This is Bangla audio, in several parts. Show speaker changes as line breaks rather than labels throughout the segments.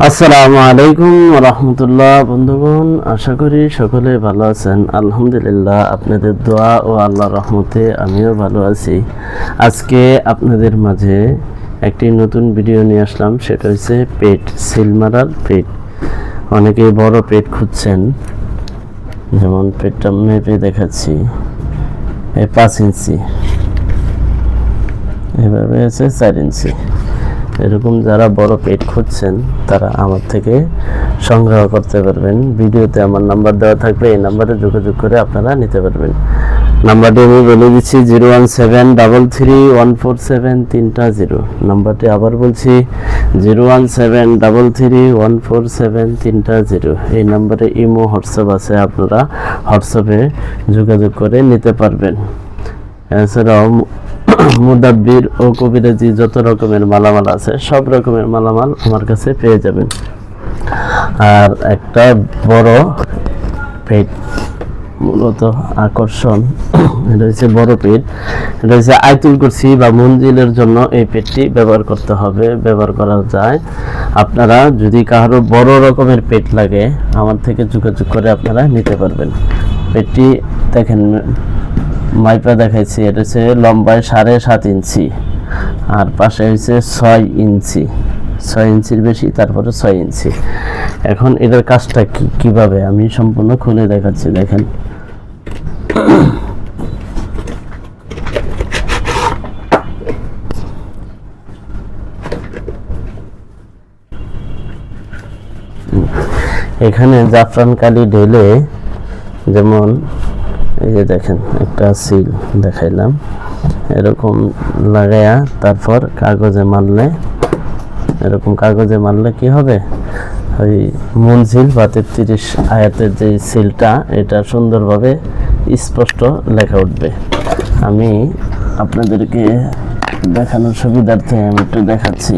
আসসালামু আলাইকুম রহমতুল্লাহ। বন্ধুগণ, আশা করি সকলে ভালো আছেন। আলহামদুলিল্লাহ, আপনাদের দোয়া ও আল্লাহ রহমতে আমিও ভালো আছি। আজকে আপনাদের মাঝে একটি নতুন ভিডিও নিয়ে আসলাম। সেটা হচ্ছে পেট সিলমারার পেট। অনেকেই বড় পেট খুঁজছেন। যেমন পেটটা মেপে দেখাচ্ছি। এই পাঁচ ইঞ্চি। এভাবে আছে চার ইঞ্চি। এরকম যারা বড় পেট খুঁজছেন, তারা আমার থেকে সংগ্রহ করতে পারবেন। ভিডিওতে আমার নাম্বার দেওয়া থাকবে এই নাম্বারে যোগাযোগ করে আপনারা নিতে পারবেন। নাম্বারটি আমি বলে দিচ্ছি, zero one seven double three one four seven তিনটা জিরো। নাম্বারটি আবার বলছি, zero one seven double three one four seven তিনটা জিরো। এই নাম্বারে ইমো, হোয়াটসঅ্যাপ আছে, আপনারা হোয়াটসঅ্যাপে যোগাযোগ করে নিতে পারবেন। এছাড়াও মুদাব্বির ও কবিরাজি যত রকমের মালামাল আছে, সব রকমের মালামাল আমার কাছে পেয়ে যাবেন। আর একটা বড় পেট, মূলত আকর্ষণ, এটা হচ্ছে বড় পেট। এটা হচ্ছে আয়তুল কুরসি বা মঞ্জিলের জন্য এই পেটটি ব্যবহার করতে হবে, ব্যবহার করা যায়। আপনারা যদি কারও বড় রকমের পেট লাগে, আমার থেকে যোগাযোগ করে আপনারা নিতে পারবেন। পেটটি দেখেন মাইপা দেখাইছি, এটা হচ্ছে লম্বায় সাড়ে সাত ইঞ্চি, আর পাশে হচ্ছে ছয় ইঞ্চি, ছয় ইঞ্চির বেশি, তারপরে ছয় ইঞ্চি। এখন এটার কাজটা কি, কীভাবে? আমি সম্পূর্ণ খুলে দেখাচ্ছি, দেখেন। এখানে জাফরান কালি ঢেলে যেমন এই যে দেখেন, একটা সিল দেখাইলাম। এরকম লাগায়া তারপর কাগজে মারলে, এরকম কাগজে মারলে কি হবে? ওই মঞ্জিল বা তেত্রিশ আয়াতের যে সিলটা, এটা সুন্দরভাবে স্পষ্ট লেখা উঠবে। আমি আপনাদেরকে দেখানোর সুবিধার্থে আমি একটু দেখাচ্ছি।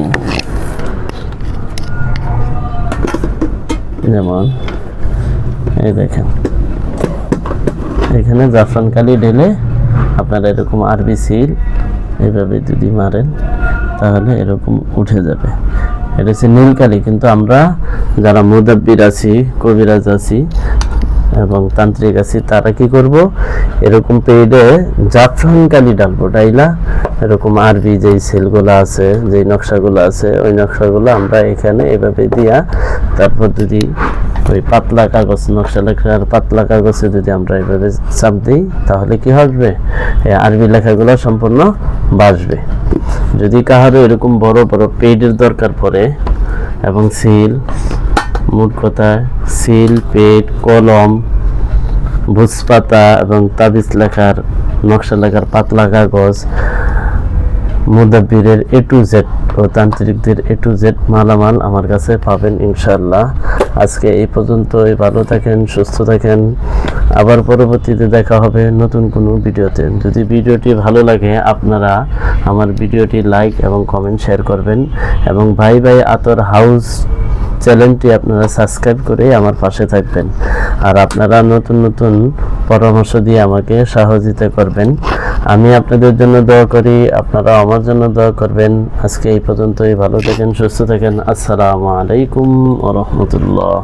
যেমন, এই দেখেন। এখানে জাফরান কালি ঢেলে আপনারা এরকম আরবি সিল এইভাবে যদি মারেন, তাহলে এরকম উঠে যাবে। এটা হচ্ছে নীলকালি কিন্তু আমরা যারা মুদাব্বির আছি, কবিরাজ আছি এবং তান্ত্রিক আছি, তারা কি করব? এরকম পেইডে জাফরান কালি ডালবো, ডাইলা। এরকম আরবি যেই সেলগুলো আছে, যেই নকশাগুলো আছে, ওই নকশাগুলো আমরা এখানে এভাবে দিয়া তারপর যদি ওই পাতলা কাগজ, নকশা লেখার পাতলা কাগজে যদি আমরা এভাবে চাপ দিই, তাহলে কি হবে? আরবি লেখাগুলো সম্পূর্ণ বাসবে যদি কাহারও এরকম বড় বড় পেডের দরকার পড়ে, এবং সিল, মোট কথা, সিল পেট কলম, ভুজপাতা এবং তাবিজ লেখার, নকশা লেখার পাতলা কাগজ মুদাব্বিরের এ টু জেড ও তান্ত্রিকদের এ টু জেড মালামাল আমার কাছে পাবেন ইনশাল্লাহ আজকে এই পর্যন্তই, ভালো থাকেন, সুস্থ থাকেন। আবার পরবর্তীতে দেখা হবে নতুন কোনো ভিডিওতে। যদি ভিডিওটি ভালো লাগে, আপনারা আমার ভিডিওটি লাইক এবং কমেন্ট শেয়ার করবেন এবং ভাই ভাই আতর হাউস চ্যানেলটি আপনারা সাবস্ক্রাইব করে আমার পাশে থাকবেন। আর আপনারা নতুন নতুন পরামর্শ দিয়ে আমাকে সহযোগিতা করবেন। আমি আপনাদের জন্য দোয়া করি আপনারা আমার জন্য দোয়া করবেন। আজকে এই পর্যন্তই, ভালো থাকেন, সুস্থ থাকেন। আসসালামু আলাইকুম ওরহমতুল্লাহ